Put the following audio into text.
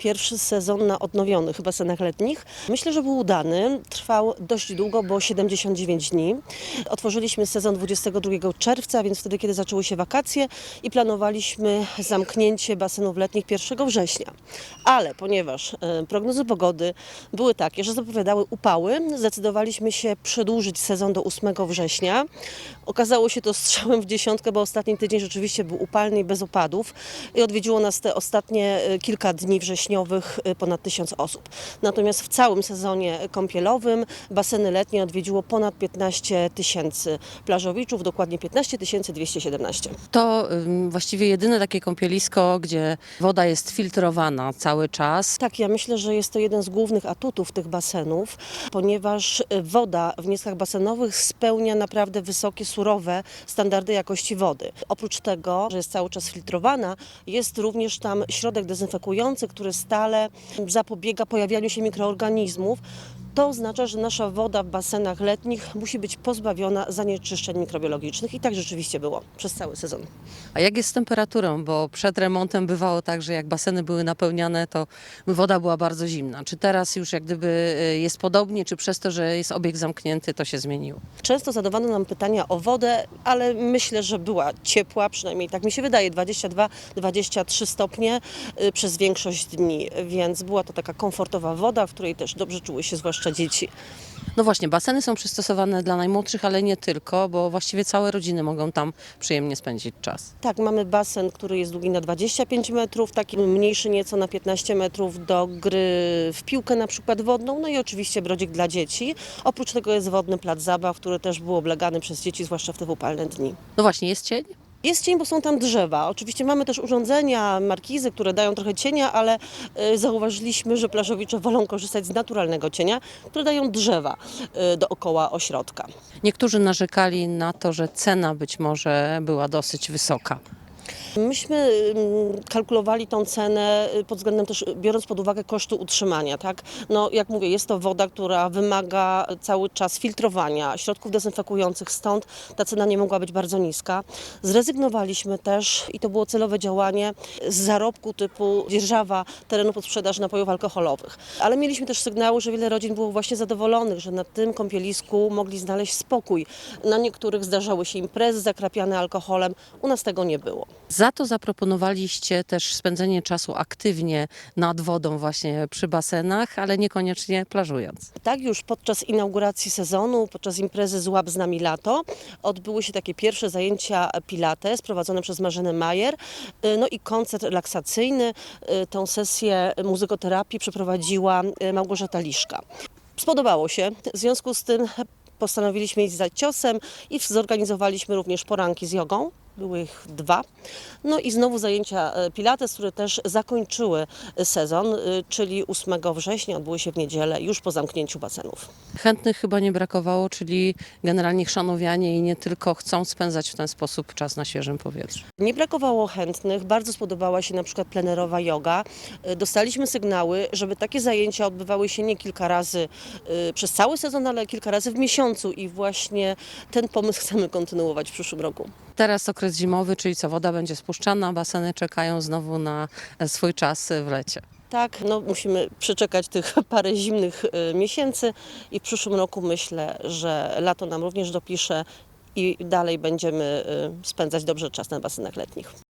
Pierwszy sezon na odnowionych basenach letnich. Myślę, że był udany. Trwał dość długo, bo 79 dni. Otworzyliśmy sezon 22 czerwca, więc wtedy, kiedy zaczęły się wakacje i planowaliśmy zamknięcie basenów letnich 1 września. Ale ponieważ e, prognozy pogody były takie, że zapowiadały upały, zdecydowaliśmy się przedłużyć sezon do 8 września. Okazało się to strzałem w dziesiątkę, bo ostatni tydzień rzeczywiście był upalny i bez opadów i odwiedziło nas te ostatnie e, kilka dni wrześniowych e, ponad tysiąc osób. Natomiast w całym sezonie kąpielowym baseny letnie odwiedziło ponad 15 tysięcy plażowiczów, dokładnie 15 217. To właściwie jedyne takie kąpielisko, gdzie woda jest filtrowana cały czas. Tak, ja myślę, że jest to jeden z głównych atutów tych basenów, ponieważ e, woda w nieskach basenowych spełnia naprawdę wysokie, surowe standardy jakości wody. Oprócz tego, że jest cały czas filtrowana, jest również tam środek dezynfekujący, który stale zapobiega pojawianiu się mikroorganizmów. To oznacza, że nasza woda w basenach letnich musi być pozbawiona zanieczyszczeń mikrobiologicznych i tak rzeczywiście było przez cały sezon. A jak jest z temperaturą? Bo przed remontem bywało tak, że jak baseny były napełniane, to woda była bardzo zimna. Czy teraz już jak gdyby y, jest podobnie, czy przez to, że jest obieg zamknięty, to się zmieniło? Często zadawano nam pytania o wodę, ale myślę, że była ciepła, przynajmniej tak mi się wydaje, 22-23 stopnie y, przez większość dni, więc była to taka komfortowa woda, w której też dobrze czuły się zwłaszcza dzieci. No właśnie, baseny są przystosowane dla najmłodszych, ale nie tylko, bo właściwie całe rodziny mogą tam przyjemnie spędzić czas. Tak, mamy basen, który jest długi na 25 metrów, taki mniejszy nieco na 15 metrów do gry w piłkę na przykład wodną, no i oczywiście brodzik dla dzieci. Oprócz tego jest wodny plac zabaw, który też był oblegany przez dzieci, zwłaszcza w te upalne dni. No właśnie, jest cień? Jest cień, bo są tam drzewa. Oczywiście mamy też urządzenia, markizy, które dają trochę cienia, ale y, zauważyliśmy, że plażowicze wolą korzystać z naturalnego cienia, które dają drzewa y, dookoła ośrodka. Niektórzy narzekali na to, że cena być może była dosyć wysoka. Myśmy ym, kalkulowali tą cenę y, pod względem też, y, biorąc pod uwagę kosztu utrzymania, tak? No, jak mówię, jest to woda, która wymaga cały czas filtrowania, środków dezynfekujących, stąd ta cena nie mogła być bardzo niska. Zrezygnowaliśmy też, i to było celowe działanie, z zarobku typu dzierżawa terenu pod sprzedaż napojów alkoholowych. Ale mieliśmy też sygnały, że wiele rodzin było właśnie zadowolonych, że na tym kąpielisku mogli znaleźć spokój. Na niektórych zdarzały się imprezy zakrapiane alkoholem, u nas tego nie było. Za to zaproponowaliście też spędzenie czasu aktywnie nad wodą właśnie przy basenach, ale niekoniecznie plażując. Tak, już podczas inauguracji sezonu, podczas imprezy Złap z nami lato, odbyły się takie pierwsze zajęcia Pilates prowadzone przez Marzenę Majer, y, no i koncert relaksacyjny. Y, Tę sesję muzykoterapii przeprowadziła y, Małgorzata Liszka. Spodobało się, w związku z tym postanowiliśmy iść za ciosem i zorganizowaliśmy również poranki z jogą. Były ich dwa. No i znowu zajęcia e, Pilates, które też zakończyły e, sezon, y, czyli 8 września, odbyły się w niedzielę, już po zamknięciu basenów. Chętnych chyba nie brakowało, czyli generalnie chrzanowianie i nie tylko chcą spędzać w ten sposób czas na świeżym powietrzu. Nie brakowało chętnych, bardzo spodobała się na przykład plenerowa yoga. Y, Dostaliśmy sygnały, żeby takie zajęcia odbywały się nie kilka razy przez cały sezon, ale kilka razy w miesiącu i właśnie ten pomysł chcemy kontynuować w przyszłym roku. Teraz okres zimowy, czyli co, woda będzie spuszczana, baseny czekają znowu na e, swój czas w lecie. Tak, no musimy przeczekać tych parę zimnych y, miesięcy i w przyszłym roku myślę, że lato nam również dopisze i dalej będziemy y, spędzać dobrze czas na basenach letnich.